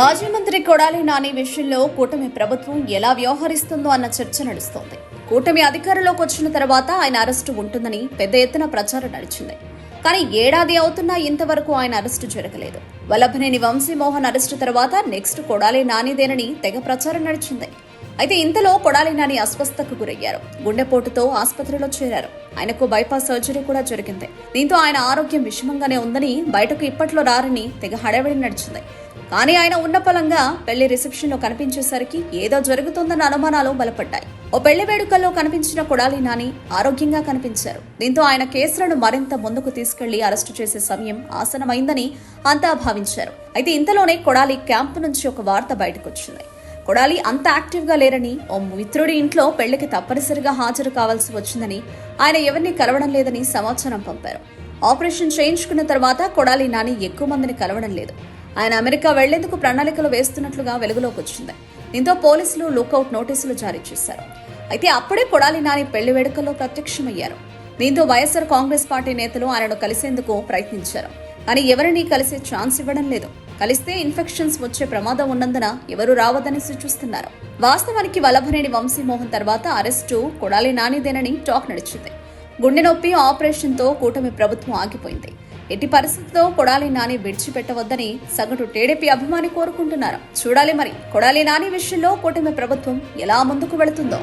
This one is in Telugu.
మాజీ మంత్రి కొడాలి నాని విషయంలో కూటమి ప్రభుత్వం ఎలా వ్యవహరిస్తుందో అన్న చర్చ నడుస్తోంది. కూటమి అధికారంలోకి వచ్చిన తర్వాత ఆయన అరెస్టు ఉంటుందని పెద్ద ఎత్తున ప్రచారం నడిచింది. కానీ ఏడాది అవుతున్నా ఇంతవరకు ఆయన అరెస్టు జరగలేదు. వల్లభనేని వంశీమోహన్ అరెస్టు తర్వాత నెక్స్ట్ కొడాలి నానిదేనని తెగ ప్రచారం నడిచింది. అయితే ఇంతలో కొడాలి నాని అస్వస్థకు గురయ్యారు. గుండెపోటుతో ఆసుపత్రిలో చేరారు. ఆయనకు బైపాస్ సర్జరీ కూడా జరిగింది. దీంతో ఆయన ఆరోగ్యం విషమంగానే ఉందని బయటకు ఇప్పట్లో రారని తెగ హడావిడి నడిచింది. కానీ ఆయన ఉన్న పలంగా పెళ్ళి రిసెప్షన్లో కనిపించేసరికి ఏదో జరుగుతుందన్న అనుమానాలు బలపడ్డాయి. ఓ పెళ్ళి వేడుకల్లో కనిపించిన కొడాలి నాని ఆరోగ్యంగా కనిపించారు. దీంతో ఆయన కేసులను మరింత ముందుకు తీసుకెళ్ళి అరెస్టు చేసే సమయం ఆసనమైందని అంతా భావించారు. అయితే ఇంతలోనే కొడాలి క్యాంపు నుంచి ఒక వార్త బయటకొచ్చింది. కొడాలి అంత యాక్టివ్గా లేరని ఓ మిత్రుడి ఇంట్లో పెళ్ళికి తప్పనిసరిగా హాజరు కావాల్సి వచ్చిందని ఆయన ఎవరిని కలవడం లేదని సమాచారం పంపారు. ఆపరేషన్ చేయించుకున్న తర్వాత కొడాలి నాని ఎక్కువ మందిని కలవడం లేదు. ఆయన అమెరికా వెళ్ళేందుకు ప్రణాళికలు వేస్తున్నట్లుగా వెలుగులోకి వచ్చింది. దీంతో పోలీసులు లుకౌట్ నోటీసులు జారీ చేశారు. అయితే అప్పుడే కొడాలి నాని పెళ్ళి వేడుకల్లో ప్రత్యక్షమయ్యారు. దీంతో వైఎస్ఆర్ కాంగ్రెస్ పార్టీ నేతలు ఆయనను కలిసేందుకు ప్రయత్నించారు. కానీ ఎవరిని కలిసే ఛాన్స్ ఇవ్వడం లేదు. కలిస్తే ఇన్ఫెక్షన్స్ వచ్చే ప్రమాదం ఉన్నందున ఎవరు రావద్దని సూచిస్తున్నారు వాస్తవానికి వల్లభనేని వంశీమోహన్ తర్వాత అరెస్టు కొడాలి నానిదేనని టాక్ నడిచింది. గుండె నొప్పి ఆపరేషన్తో కూటమి ప్రభుత్వం ఆగిపోయింది. ఎట్టి పరిస్థితితో కొడాలి నాని విడిచిపెట్టవద్దని సగటు టీడీపీ అభిమాని కోరుకుంటున్నారు. చూడాలి మరి కొడాలి నాని విషయంలో కూటమి ప్రభుత్వం ఎలా ముందుకు వెళుతుందో.